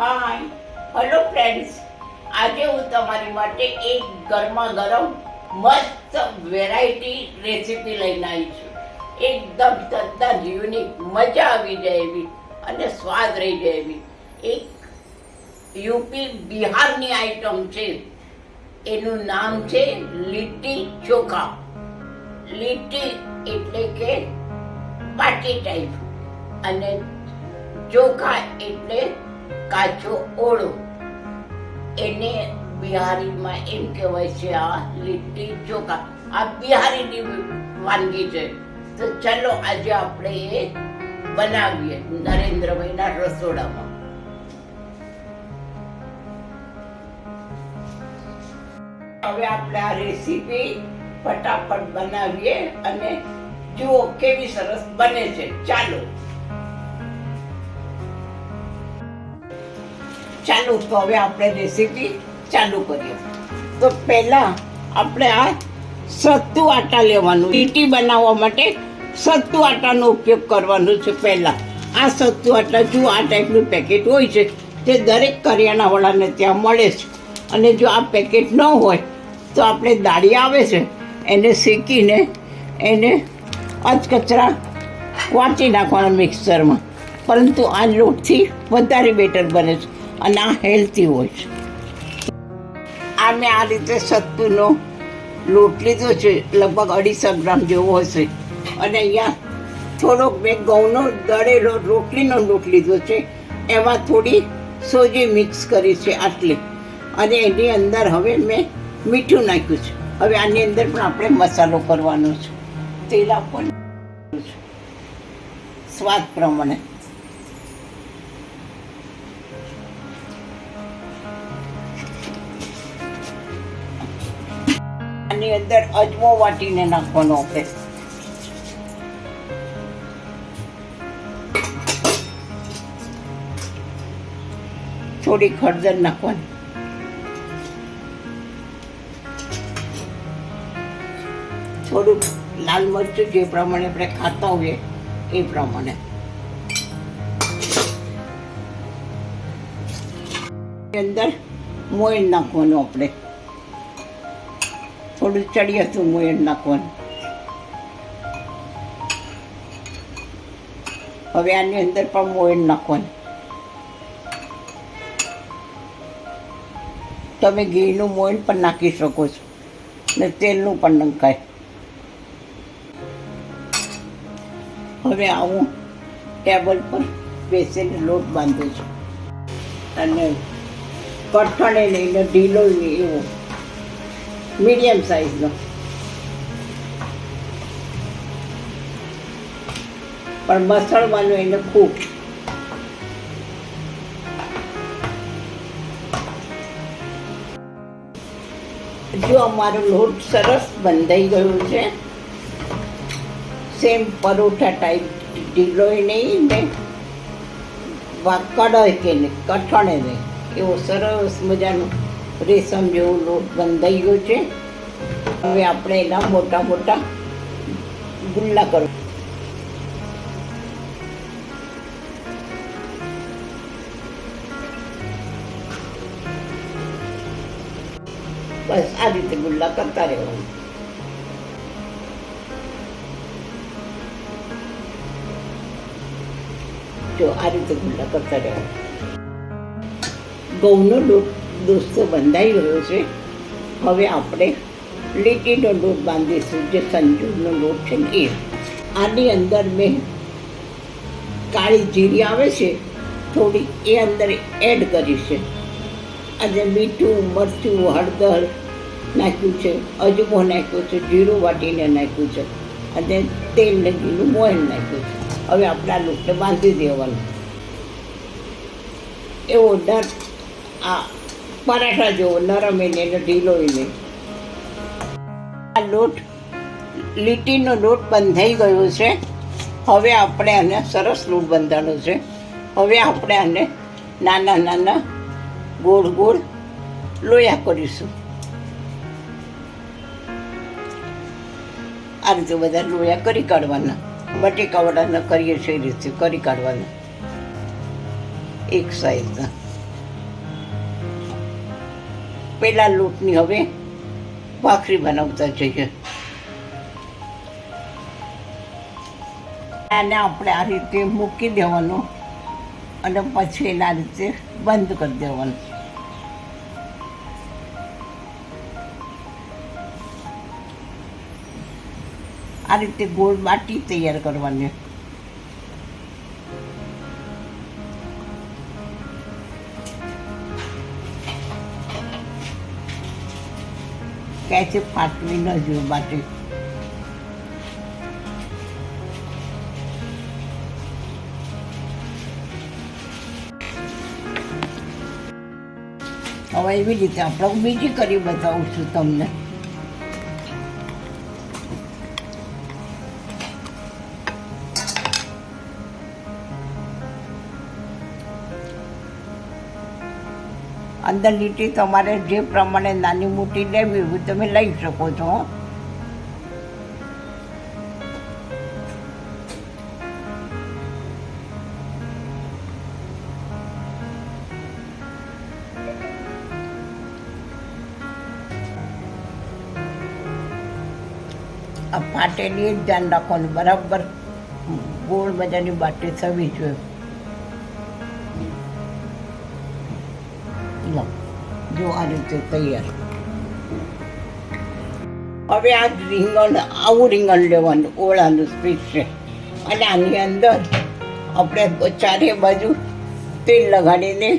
Hi hello friends આજે હું તમારી માટે એક ગરમા ગરમ, મસ્ત વેરાયટી રેસીપી લઈને આવી છું. એકદમ તદ્દન યુનિક મજા આવી જાય એવી અને સ્વાદ રહી જાય એવી. એક યુપી બિહારની આઈટમ છે. એનું નામ છે લીટી ચોખા. લીટી એટલે કે પાટી ટાઈપ અને ચોખા એટલે કાચો ઓળો. એને બિહારીમાં એમ કહેવાય છે આ લીટી ચોખા. આ બિહારીની વાનગી છે. તો ચાલો આજે આપણે એ બનાવીએ નરેન્દ્રભાઈના રસોડામાં. હવે આપણે આ રેસીપી ફટાફટ બનાવીએ અને જુઓ કેવી સરસ બને છે. ચાલો. ચાલો તો હવે આપણે રેસીપી ચાલુ કરીએ. તો પહેલાં આપણે આ સત્તુ આટા લેવાનું. લીટી બનાવવા માટે સત્તુ આટાનો ઉપયોગ કરવાનો છે પહેલાં. આ સત્તુ આટા જો આ ટાઈપનું પેકેટ હોય છે. તે દરેક કરિયાણાવાળાને ત્યાં મળે છે. અને જો આ પેકેટ ન હોય, તો આપણે દાળી આવે છે. એને શેકીને એને અચકચરા વાંચી નાખવાના મિક્સરમાં પરંતુ આ લોટથી વધારે બેટર બને છે. અને આ હેલ્ધી હોય છે. આ મેં આ રીતે સત્તુનો લોટ લીધો છે, લગભગ અઢીસો ગ્રામ જેવો હશે. અને અહીંયા થોડોક મેં ઘઉંનો દળેલો રોટલીનો લોટ લીધો છે, એમાં થોડી સોજી મિક્સ કરી છે આટલી. અને એની અંદર હવે મેં મીઠું નાખ્યું છે. હવે આની અંદર પણ આપણે મસાલો કરવાનો છે. તેલ આપવાનું સ્વાદ પ્રમાણે. આની અંદર અજમો વાટીને નાખવાનો આપણે. થોડી હળદર નાખવાની. થોડુંક લાલ મરચું જે પ્રમાણે આપણે ખાતા હોઈએ એ પ્રમાણે. અંદર મોઈન નાખવાનું આપણે. થોડું ચડી હતું મોયણ નાખવાનું. હવે આની અંદર પણ મોયણ નાખવાનું. તમે ઘીનું મોયણ પણ નાખી શકો છો. ને તેલનું પણ નંખાય. હવે આવું ટેબલ પર બેસીને લોટ બાંધું છું. અને કઠણે લઈને ઢીલો એવો મીડિયમ સાઈઝનો પણ મસળવાનું એને ખૂબ. જો અમારો લોટ સરસ બંધાઈ ગયો છે સેમ પરોઠા ટાઈપ ઢીલોય નહીં ને કડાય કે નહીં, કઠણે નહીં. એવો સરસ મજાનો રેશમ જેવો લોટ બંધાઈ ગયો છે. હવે આપણે એના મોટા મોટા ગુલ્લા કરો. બસ આ રીતે ગુલ્લા કરતા રહેવાનું. જો આ રીતે ગુલ્લા કરતા રહેવાનું. ઘઉંનો લોટ દોસ્તો બંધાઈ રહ્યો છે. હવે આપણે લીટીનો લોટ બાંધીશું, જે સંજૂરનો લોટ છે એ. આની અંદર મેં કાળી જીરી આવે છે, થોડી એ અંદર એડ કરી છે અને મીઠું, મરચું, હળદર નાખ્યું છે, અજમો નાખ્યો છે, જીરું વાટીને નાખ્યું છે, અને તેલ ને ઘીનું મોયણ નાખ્યું છે. હવે આપણે લોટને બાંધી દેવાનું. એવો ડર આ પરાઠા જેવો નરમ એને ને ઢીલો એને. આ લોટ, લીટીનો લોટ બંધાઈ ગયો છે. હવે આપણે આને સરસ લોટ બંધાણો છે. હવે આપણે આને નાના નાના ગોળ ગોળ લોયા કરીશું. આ રીતે બધા લોયા કરી કાઢવાના. બટેકાવાળાના કરીએ છીએ એ રીતે કરી કાઢવાના. એક સાઈઝના પેલા લોટની હવે ભાખરી બનાવતા જઈએ. આને આપણે આ રીતે મૂકી દેવાનું અને પછી એના રીતે બંધ કરી દેવાનું. આ રીતે ગોળ બાટી તૈયાર કરવાની. ક્યાંથી ફાટવી ન જોઈએ માટે હવે એવી રીતે આપણે બીજી કરી બતાવું છું તમને. અંદર લીટી તમારે જે પ્રમાણે નાની મોટી લેવી હોય તમે લઈ શકો છો. આ ફાટેલી જ ધ્યાન રાખવાનું, બરાબર? ગોળ મજાની બાટી થવી જોઈએ. લો જો આ રીતે તૈયાર હવે આ રીંગણ આવું રીંગણ લેવાનું ઓળાનું સ્પીચ છે અને આની અંદર આપણે ચારે બાજુ તેલ લગાડીને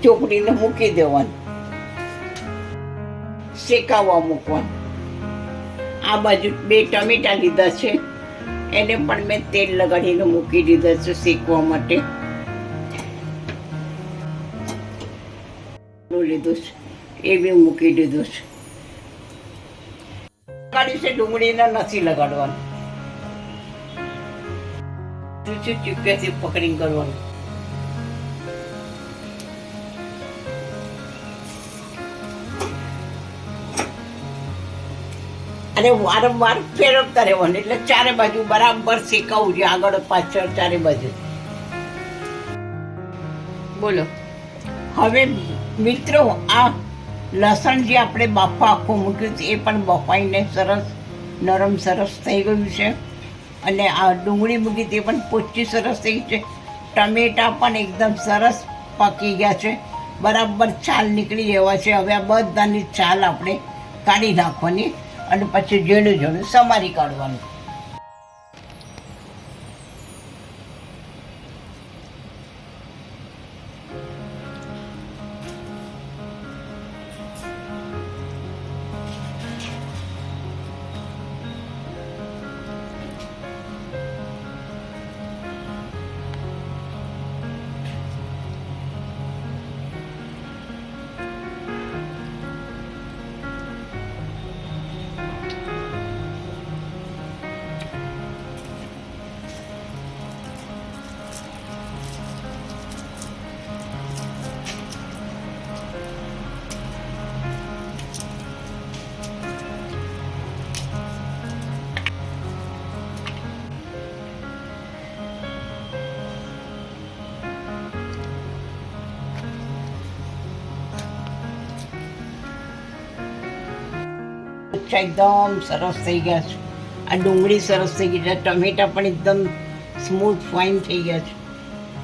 ચોપડીને મૂકી દેવાનું શેકાવવા મૂકવાનું આ બાજુ બે ટમેટા લીધા છે એને પણ મેં તેલ લગાડીને મૂકી દીધા છે શેકવા માટે લીધું છે. એ બી મૂકી દીધું છે. લગાડ્યું છે ડુંગળીને નથી લગાડવાનું. ચૂચી પકડીને કરવાનું. અને વારંવાર ફેરવતા રહેવાનું એટલે ચારે બાજુ બરાબર શેકાવું છે આગળ પાછળ ચારે બાજુ. બોલો. હવે મિત્રો, આ લસણ જે આપણે બાફા આખું મૂક્યું છે, એ પણ બફાઈને સરસ, નરમ સરસ થઈ ગયું છે. અને આ ડુંગળી મૂકી તે પણ પોચી સરસ થઈ છે. ટમેટા પણ એકદમ સરસ પાકી ગયા છે. બરાબર છાલ નીકળી જવા છે. હવે આ બધાની છાલ આપણે કાઢી નાખવાની અને પછી ઝીણું ઝીણું સમારી કાઢવાનું. અચ્છા એકદમ સરસ થઈ ગયા છે. આ ડુંગળી સરસ થઈ ગઈ છે, ટમેટા પણ એકદમ સ્મૂથ ફાઇન થઈ ગયા છે.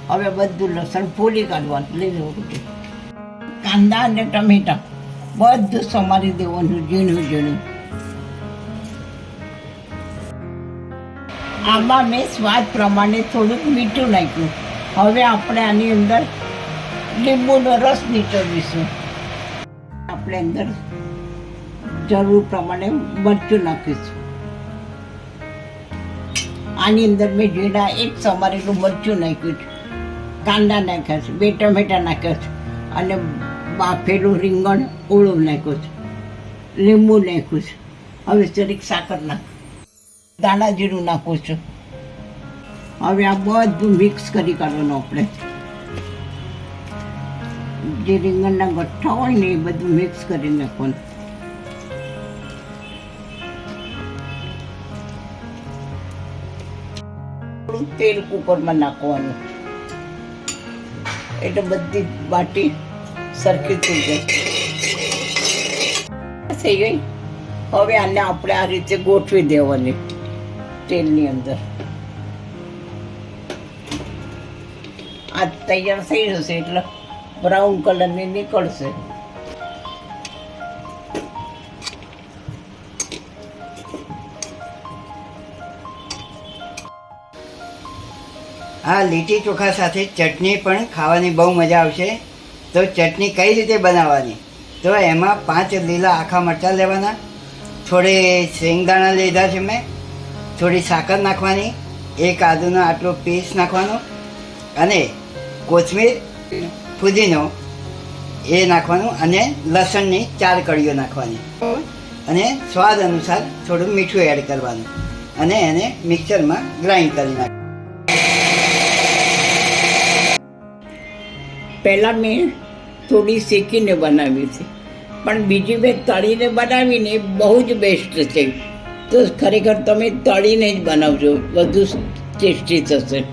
હવે બધું લસણ ફોલી કાઢવાનું, લઈ લેવું કાંદા અને ટમેટા, બધું સમારી દેવાનું, ઝીણું ઝીણું. આમાં મેં સ્વાદ પ્રમાણે થોડુંક મીઠું નાખ્યું. હવે આપણે આની અંદર લીંબુનો રસ નીચોવીશું આપણે અંદર જરૂર પ્રમાણે મરચું નાખીશું. આની અંદર મેં જીરા એક સમારેલું મરચું નાખ્યું છે. કાંદા નાખ્યા છે, બે ટમેટા નાખ્યા છે અને બાફેલું રીંગણ ઓળું નાખ્યું છે. લીંબુ નાખ્યું છે. હવે જરીક સાકર નાખ. દાણા જીરું નાખું છું. હવે આ બધું મિક્સ કરી કાઢવાનું આપણે. જે રીંગણના ગઠ્ઠા હોય ને એ બધું મિક્સ કરી નાખવાનું. તેલ કુકરમાં નાખવાનું. એટલે બધી બાટી સરખી થઈ જાય. થઈ ગઈ? હવે આને આપણે આ રીતે ગોઠવી દેવાની તેલની અંદર. આ તૈયાર થઈ જશે એટલે બ્રાઉન કલરની નીકળશે. આ લીટી ચોખા સાથે ચટણી પણ ખાવાની બહુ મજા આવશે. તો ચટણી કઈ રીતે બનાવવાની? તો એમાં પાંચ લીલા આખા મરચાં લેવાના. થોડે શેંગદાણા લીધા છે મેં. થોડી સાકર નાખવાની. એક આદુનો આટલો પીસ નાખવાનો. અને કોથમીર ફુદીનો એ નાખવાનું અને લસણની ચાર કળીઓ નાખવાની. અને સ્વાદ અનુસાર થોડું મીઠું એડ કરવાનું. અને એને મિક્સરમાં ગ્રાઇન્ડ કરી નાખવાનું. પહેલાં મેં થોડી શેકીને બનાવી હતી પણ બીજી મેં તળીને બનાવીને બહુ જ બેસ્ટ છે. તો ખરેખર તમે તળીને જ બનાવજો. વધુ ટેસ્ટી થશે.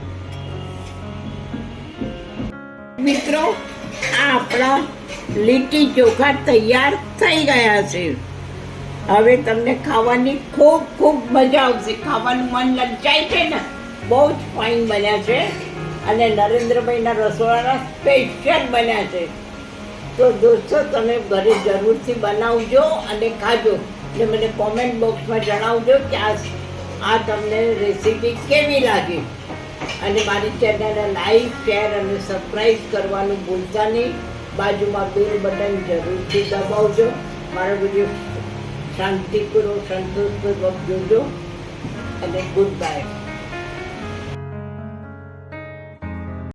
મિત્રો, આ આપણા લીટી ચોખા તૈયાર થઈ ગયા છે. હવે તમને ખાવાની ખૂબ ખૂબ મજા આવશે. ખાવાનું મન લલચાય છે ને? બહુ જ ફાઇન બન્યા છે. અને નરેન્દ્રભાઈના રસોડાના સ્પેશિયલ બન્યા છે. તો દોસ્તો, તમે ઘરે જરૂરથી બનાવજો અને ખાજો. એટલે મને કોમેન્ટ બોક્સમાં જણાવજો કે આ આ તમને રેસીપી કેવી લાગી. અને મારી ચેનલને લાઈક શેર અને સબસ્ક્રાઈબ કરવાનું ભૂલતા નહીં. બાજુમાં બેલ બટન જરૂરથી દબાવજો. મારો વીડિયો શાંતિપૂર્વક, સંતોષપૂર્વક જોજો. અને ગુડ બાય